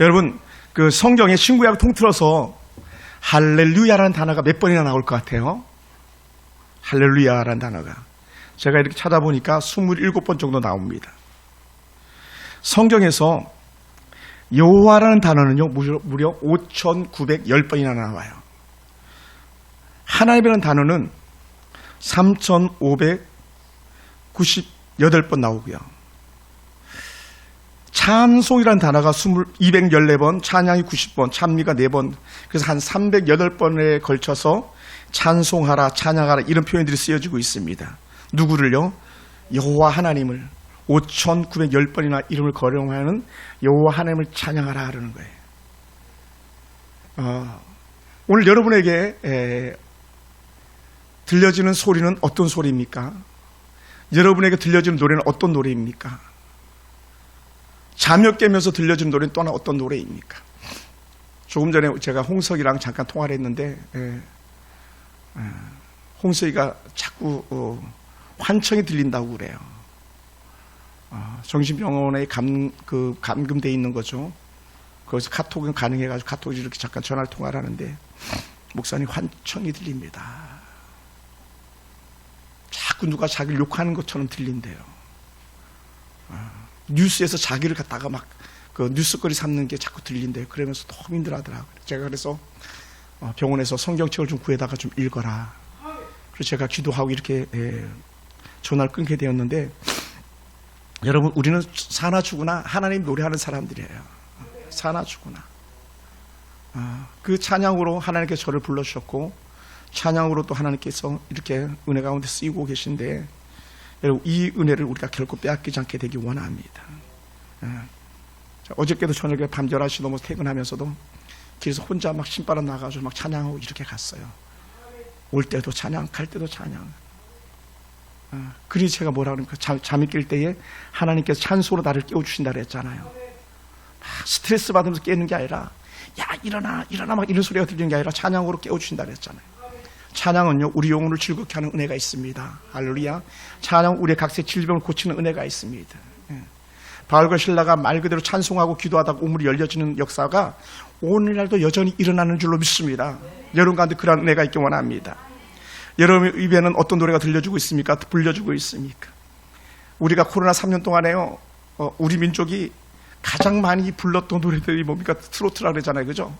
여러분 그 성경에 신구약 통틀어서 할렐루야라는 단어가 몇 번이나 나올 것 같아요? 할렐루야라는 단어가 제가 이렇게 찾아보니까 27번 정도 나옵니다. 성경에서 여호와라는 단어는요 무려 5,910번이나 나와요. 하나님이라는 단어는 3,598번 나오고요. 찬송이라는 단어가 20, 214번, 찬양이 90번, 찬미가 4번, 그래서 한 308번에 걸쳐서 찬송하라, 찬양하라 이런 표현들이 쓰여지고 있습니다. 누구를요? 여호와 하나님을 5,910번이나 이름을 거론하는 여호와 하나님을 찬양하라 하는 거예요. 어, 오늘 여러분에게 에, 들려지는 소리는 어떤 소리입니까? 여러분에게 들려지는 노래는 어떤 노래입니까? 잠을 깨면서 들려주는 노래는 또한 어떤 노래입니까? 조금 전에 제가 홍석이랑 잠깐 통화를 했는데 에, 에, 홍석이가 자꾸 어, 환청이 들린다고 그래요. 어, 정신병원에 감, 그 감금돼 있는 거죠. 거기서 카톡은 가능해가지고 카톡 이렇게 잠깐 전화를 통화를 하는데 목사님 환청이 들립니다. 자꾸 누가 자기를 욕하는 것처럼 들린대요. 어, 뉴스에서 자기를 갖다가 막 그 뉴스거리 삼는 게 자꾸 들린대요. 그러면서 너무 힘들어하더라고요. 제가 그래서 어, 병원에서 성경책을 좀 구해다가 좀 읽어라. 그래서 제가 기도하고 이렇게 예, 전화를 끊게 되었는데 여러분 우리는 사나 죽으나 하나님 노래하는 사람들이에요. 사나 죽으나 아, 그 찬양으로 하나님께 저를 불러주셨고 찬양으로 또 하나님께서 이렇게 은혜 가운데 쓰이고 계신데 여러분 이 은혜를 우리가 결코 빼앗기지 않게 되기 원합니다. 아, 자, 어저께도 저녁에 밤 1 1시 넘어 퇴근하면서도 길에서 혼자 막 신바람 나가지고 막 찬양하고 이렇게 갔어요. 올 때도 찬양, 갈 때도 찬양. 아, 그리 제가 뭐라 그럽니까? 잠, 잠이 깰 때에 하나님께서 찬소로 나를 깨워주신다 그랬잖아요. 막 스트레스 받으면서 깨는 게 아니라, 야, 일어나, 일어나, 막 이런 소리가 들리는 게 아니라 찬양으로 깨워주신다 그랬잖아요. 찬양은요, 우리 영혼을 즐겁게 하는 은혜가 있습니다. 할렐루야. 찬양 우리의 각세 질병을 고치는 은혜가 있습니다. 예. 바울과 신라가 말 그대로 찬송하고 기도하다가 우물이 열려지는 역사가 오늘날도 여전히 일어나는 줄로 믿습니다. 여러분 가운데 그런 은혜가 있기 원합니다. 여러분 입에는 어떤 노래가 들려주고 있습니까? 불려주고 있습니까? 우리가 코로나 3년 동안에요, 어, 우리 민족이 가장 많이 불렀던 노래들이 뭡니까? 트로트라 그러잖아요. 그죠?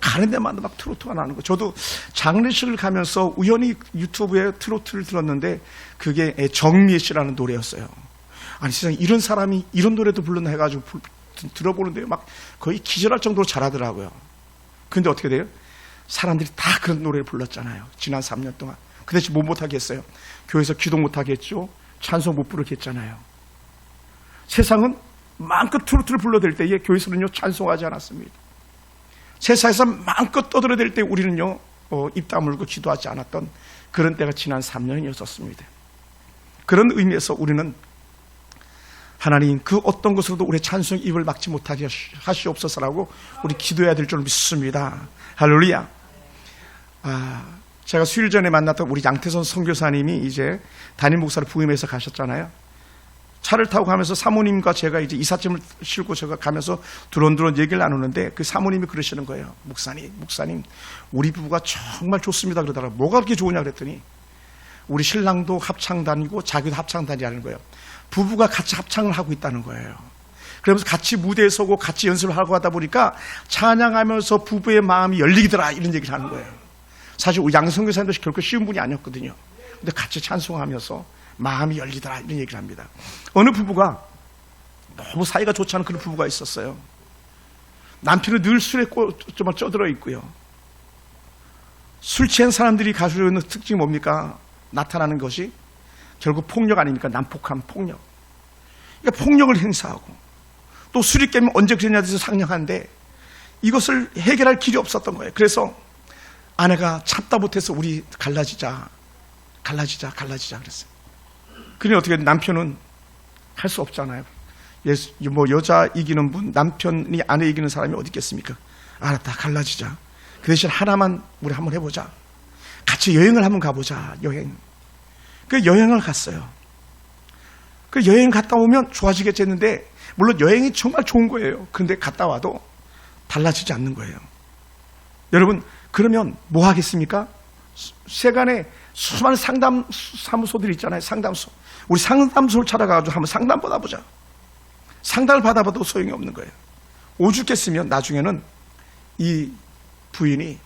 가는 데마다 막 트로트가 나는 거. 저도 장례식을 가면서 우연히 유튜브에 트로트를 들었는데 그게 정미애 씨라는 노래였어요. 아니 세상에 이런 사람이 이런 노래도 불렀나 해가지고 들어보는데 막 거의 기절할 정도로 잘하더라고요. 근데 어떻게 돼요? 사람들이 다 그런 노래를 불렀잖아요. 지난 3년 동안. 그 대신 뭐 못하게 했어요? 교회에서 기도 못하게 했죠. 찬송 못 부르게 했잖아요. 세상은 마음껏 트로트를 불러댈 때에 교회에서는요 찬송하지 않았습니다. 세상에서 마음껏 떠들어댈 때 우리는요 어, 입 다물고 기도하지 않았던 그런 때가 지난 3년이었었습니다. 그런 의미에서 우리는 하나님 그 어떤 것으로도 우리의 찬송 입을 막지 못하게 하시- 하시옵소서라고 우리 기도해야 될 줄 믿습니다. 할렐루야. 아, 제가 수일 전에 만났던 우리 양태선 선교사님이 이제 담임 목사를 부임해서 가셨잖아요. 차를 타고 가면서 사모님과 제가 이제 이삿짐을 싣고 제가 가면서 두런두런 얘기를 나누는데 그 사모님이 그러시는 거예요. 목사님, 목사님, 우리 부부가 정말 좋습니다. 그러더라고요. 뭐가 그렇게 좋으냐 그랬더니 우리 신랑도 합창단이고 자기도 합창단이라는 거예요. 부부가 같이 합창을 하고 있다는 거예요. 그러면서 같이 무대에 서고 같이 연습을 하고 하다 보니까 찬양하면서 부부의 마음이 열리더라 이런 얘기를 하는 거예요. 사실 양성교사님도 결코 쉬운 분이 아니었거든요. 근데 같이 찬송하면서 마음이 열리더라 이런 얘기를 합니다. 어느 부부가 너무 사이가 좋지 않은 그런 부부가 있었어요. 남편은 늘 술에 꼬, 좀 쪄들어 있고요. 술 취한 사람들이 가지고 있는 특징이 뭡니까? 나타나는 것이 결국 폭력 아닙니까? 난폭한 폭력. 그러니까 폭력을 행사하고 또 술이 깨면 언제 그랬냐 해서 상냥한데 이것을 해결할 길이 없었던 거예요. 그래서 아내가 참다 못해서 우리 갈라지자, 갈라지자, 갈라지자 그랬어요. 그러니 어떻게 남편은 할 수 없잖아요. 예수, 뭐 여자 이기는 분, 남편이 아내 이기는 사람이 어디 있겠습니까? 알았다, 갈라지자. 그 대신 하나만 우리 한번 해보자. 같이 여행을 한번 가보자, 여행. 그 여행을 갔어요. 그 여행 갔다 오면 좋아지겠지 했는데 물론 여행이 정말 좋은 거예요. 그런데 갔다 와도 달라지지 않는 거예요. 여러분, 그러면 뭐 하겠습니까? 수- 세간에 수많은 상담 사무소들 있잖아요. 상담소. 우리 상담소를 찾아가가지고 한번 상담 받아보자. 상담을 받아봐도 소용이 없는 거예요. 오죽했으면 나중에는 이 부인이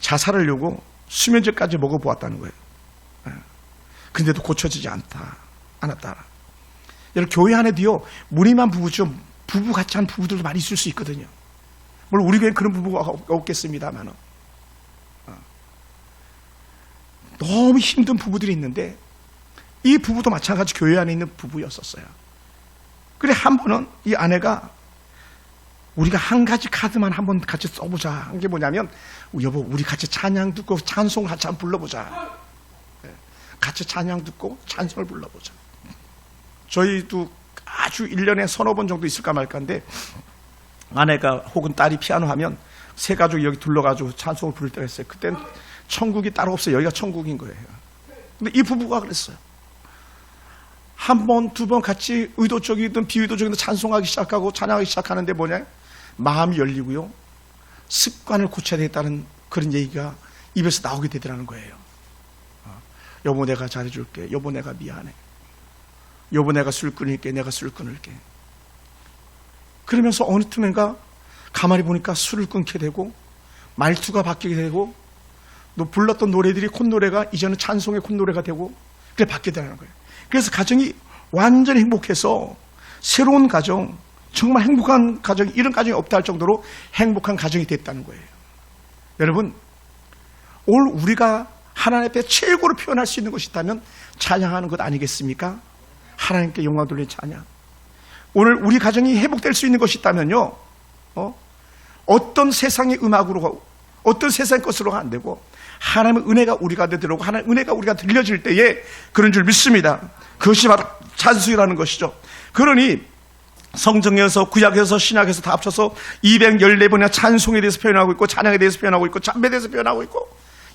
자살을 하려고 수면제까지 먹어보았다는 거예요. 예. 근데도 고쳐지지 않다. 않았다. 여러분, 교회 안에도요, 무리만 부부죠. 부부 같지 않은 부부들도 많이 있을 수 있거든요. 물론 우리 교회는 그런 부부가 없- 없겠습니다만은. 어. 너무 힘든 부부들이 있는데, 이 부부도 마찬가지 교회 안에 있는 부부였었어요. 그래, 한 번은 이 아내가 우리가 한 가지 카드만 한번 같이 써보자. 한 게 뭐냐면, 여보, 우리 같이 찬양 듣고 찬송 같이 한번 불러보자. 예, 같이 찬양 듣고 찬송을 불러보자. 저희도 아주 1년에 서너 번 정도 있을까 말까인데, 아내가 혹은 딸이 피아노 하면 세 가족 여기 둘러가지고 찬송을 부를 때가 있어요. 그땐 천국이 따로 없어요. 여기가 천국인 거예요. 근데 이 부부가 그랬어요. 한 번, 두 번 같이 의도적이든 비의도적이든 찬송하기 시작하고 찬양하기 시작하는데 뭐냐? 마음이 열리고요. 습관을 고쳐야 되겠다는 그런 얘기가 입에서 나오게 되더라는 거예요. 어, 여보 내가 잘해줄게. 여보 내가 미안해. 여보 내가 술 끊을게. 내가 술 끊을게. 그러면서 어느 틈엔가 가만히 보니까 술을 끊게 되고 말투가 바뀌게 되고 또 불렀던 노래들이 콧노래가 이제는 찬송의 콧노래가 되고 그래 바뀌게 되는 거예요. 그래서 가정이 완전히 행복해서 새로운 가정, 정말 행복한 가정, 이런 가정이 없다 할 정도로 행복한 가정이 됐다는 거예요. 여러분, 오늘 우리가 하나님 앞에 최고로 표현할 수 있는 것이 있다면 찬양하는 것 아니겠습니까? 하나님께 영광 돌린 찬양. 오늘 우리 가정이 회복될 수 있는 것이 있다면요, 어? 어떤 세상의 음악으로, 어떤 세상의 것으로가 안 되고, 하나님의 은혜가 우리가 되도록, 하나님의 은혜가 우리가 들려질 때에 그런 줄 믿습니다. 그것이 바로 찬송이라는 것이죠. 그러니, 성경에서, 구약에서, 신약에서 다 합쳐서 214번이나 찬송에 대해서 표현하고 있고, 찬양에 대해서 표현하고 있고, 잠배에 대해서 표현하고 있고,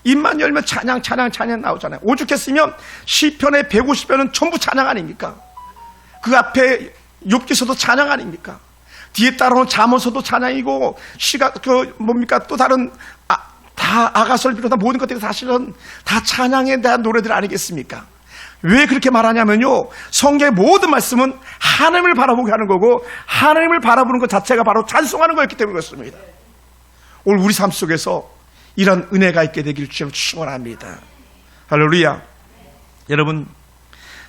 입만 열면 찬양, 찬양, 찬양 나오잖아요. 오죽했으면 시편의 150편은 전부 찬양 아닙니까? 그 앞에 욥기서도 찬양 아닙니까? 뒤에 따라오는 잠언서도 찬양이고 시가 그 뭡니까 또 다른 아, 다 아가서를 비롯한 모든 것들이 사실은 다 찬양에 대한 노래들 아니겠습니까? 왜 그렇게 말하냐면요 성경의 모든 말씀은 하나님을 바라보게 하는 거고 하나님을 바라보는 것 자체가 바로 찬송하는 거였기 때문에 그렇습니다. 오늘 우리 삶 속에서 이런 은혜가 있게 되길 주님 축원합니다. 할렐루야. 여러분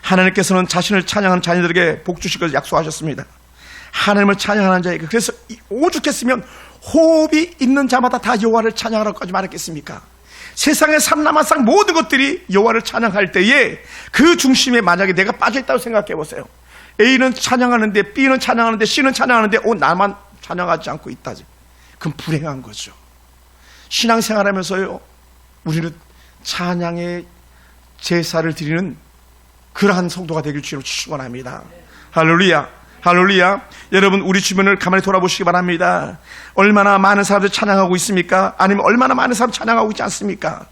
하나님께서는 자신을 찬양하는 자녀들에게 복 주실 것을 약속하셨습니다. 하나님을 찬양하는 자에게 그래서 이- 오죽했으면 호흡이 있는 자마다 다 여호와를 찬양하라고까지 말했겠습니까? 세상의 삼라마상 모든 것들이 여호와를 찬양할 때에 그 중심에 만약에 내가 빠져 있다고 생각해 보세요. A는 찬양하는데 B는 찬양하는데 C는 찬양하는데 오 나만 찬양하지 않고 있다지. 그건 불행한 거죠. 신앙생활하면서요. 우리는 찬양의 제사를 드리는 그러한 성도가 되길 주로 축원합니다. 할렐루야. 할렐루야. 여러분 우리 주변을 가만히 돌아보시기 바랍니다. 얼마나 많은 사람들이 찬양하고 있습니까? 아니면 얼마나 많은 사람이 찬양하고 있지 않습니까?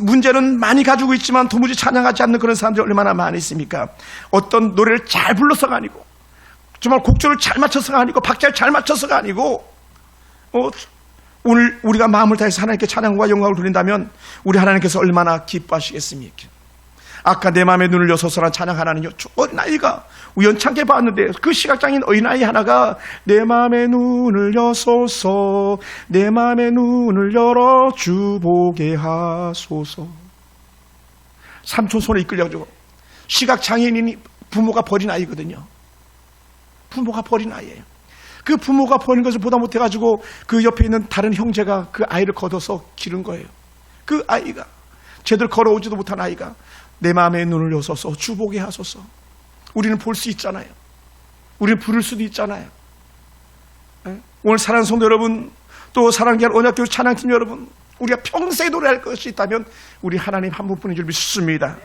문제는 많이 가지고 있지만 도무지 찬양하지 않는 그런 사람들이 얼마나 많이 있습니까? 어떤 노래를 잘 불러서가 아니고 정말 곡조를 잘 맞춰서가 아니고 박자를 잘 맞춰서가 아니고 어, 오늘 우리가 마음을 다해서 하나님께 찬양과 영광을 돌린다면 우리 하나님께서 얼마나 기뻐하시겠습니까? 아까 내 마음에 눈을 여서서란 찬양 하나는요, 저 어린아이가 우연찮게 봤는데 그 시각장애인 어린아이 하나가 내 마음에 눈을 여소서, 내 마음에 눈을 열어 주보게 하소서. 삼촌 손에 이끌려가지고 시각장애인이 부모가 버린 아이거든요. 부모가 버린 아이예요. 그 부모가 버린 것을 보다 못해가지고 그 옆에 있는 다른 형제가 그 아이를 걷어서 기른 거예요. 그 아이가 제대로 걸어오지도 못한 아이가 내 마음에 눈을 여서서 주보게 하소서. 우리는 볼 수 있잖아요. 우리는 부를 수도 있잖아요. 예? 오늘 사랑하는 성도 여러분, 또 사랑하는 언약교회 찬양팀 여러분, 우리가 평생 노래할 것이 있다면 우리 하나님 한 분뿐인 줄 믿습니다.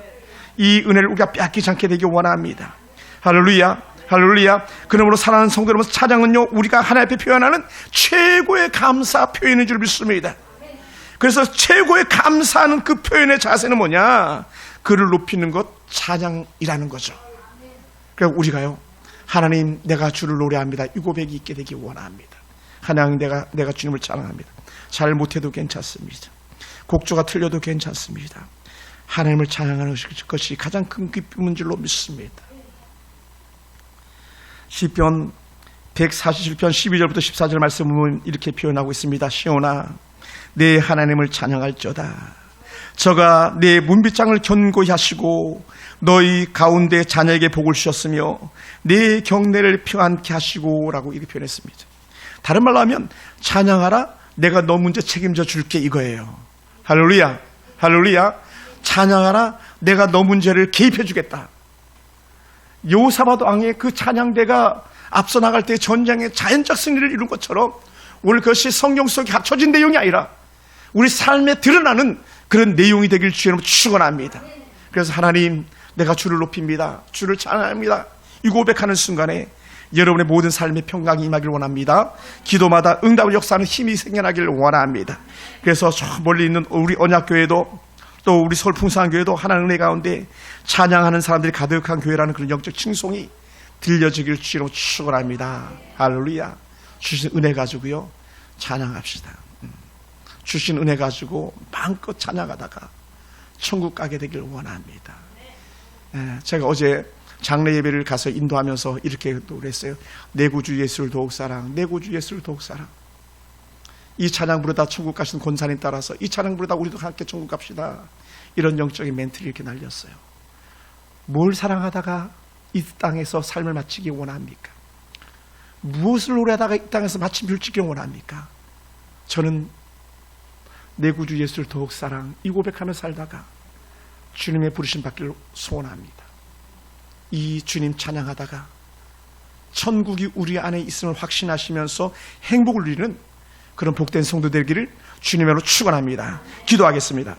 이 은혜를 우리가 빼앗기지 않게 되길 원합니다. 할렐루야. 할렐루야. 그러므로 사랑하는 성도 여러분, 찬양은요, 우리가 하나님 앞에 표현하는 최고의 감사 표현인 줄 믿습니다. 그래서 최고의 감사하는 그 표현의 자세는 뭐냐? 그를 높이는 것 찬양이라는 거죠. 그러니까 우리가요 하나님 내가 주를 노래합니다. 이 고백이 있게 되기 원합니다. 하나님 내가 내가 주님을 찬양합니다. 잘 못해도 괜찮습니다. 곡조가 틀려도 괜찮습니다. 하나님을 찬양하는 것이 가장 큰 기쁨인 줄로 믿습니다. 시편 147편 12절부터 14절 말씀은 이렇게 표현하고 있습니다. 시온아 내 하나님을 찬양할저다. 저가 내 문빗장을 견고히 하시고 너희 가운데 자녀에게 복을 주셨으며 내 경내를 평안케 하시고라고 이렇게 표현했습니다. 다른 말로 하면 찬양하라 내가 너 문제 책임져 줄게 이거예요. 할렐루야. 할렐루야. 찬양하라 내가 너 문제를 개입해 주겠다. 요사바도 왕의 그 찬양대가 앞서 나갈 때 전쟁의 자연적 승리를 이룬 것처럼 오늘 그것이 성경 속에 합쳐진 내용이 아니라 우리 삶에 드러나는 그런 내용이 되길 주님으로 축원합니다. 그래서 하나님 내가 주를 높입니다. 주를 찬양합니다. 이 고백하는 순간에 여러분의 모든 삶의 평강이 임하길 원합니다. 기도마다 응답을 역사하는 힘이 생겨나기를 원합니다. 그래서 저 멀리 있는 우리 언약교회도 또 우리 서울 풍성교회도 하나님 은혜 가운데 찬양하는 사람들이 가득한 교회라는 그런 영적 칭송이 들려지길 주로 축원합니다. 할렐루야. 주신 은혜 가지고요. 찬양합시다. 음. 주신 은혜 가지고 마음껏 찬양하다가 천국 가게 되길 원합니다. 예, 제가 어제 장례 예배를 가서 인도하면서 이렇게 노래했어요. 내 구주 예수를 더욱 사랑, 내 구주 예수를 더욱 사랑. 이 찬양 부르다 천국 가신 권사님 따라서 이 찬양 부르다 우리도 함께 천국 갑시다. 이런 영적인 멘트를 이렇게 날렸어요. 뭘 사랑하다가 이 땅에서 삶을 마치기 원합니까? 무엇을 노래하다가 이 땅에서 마침표를 찍기 원합니까? 저는 내 구주 예수를 더욱 사랑 이 고백하며 살다가 주님의 부르심 받기를 소원합니다. 이 주님 찬양하다가 천국이 우리 안에 있음을 확신하시면서 행복을 누리는 그런 복된 성도 되기를 주님으로 축원합니다. 기도하겠습니다.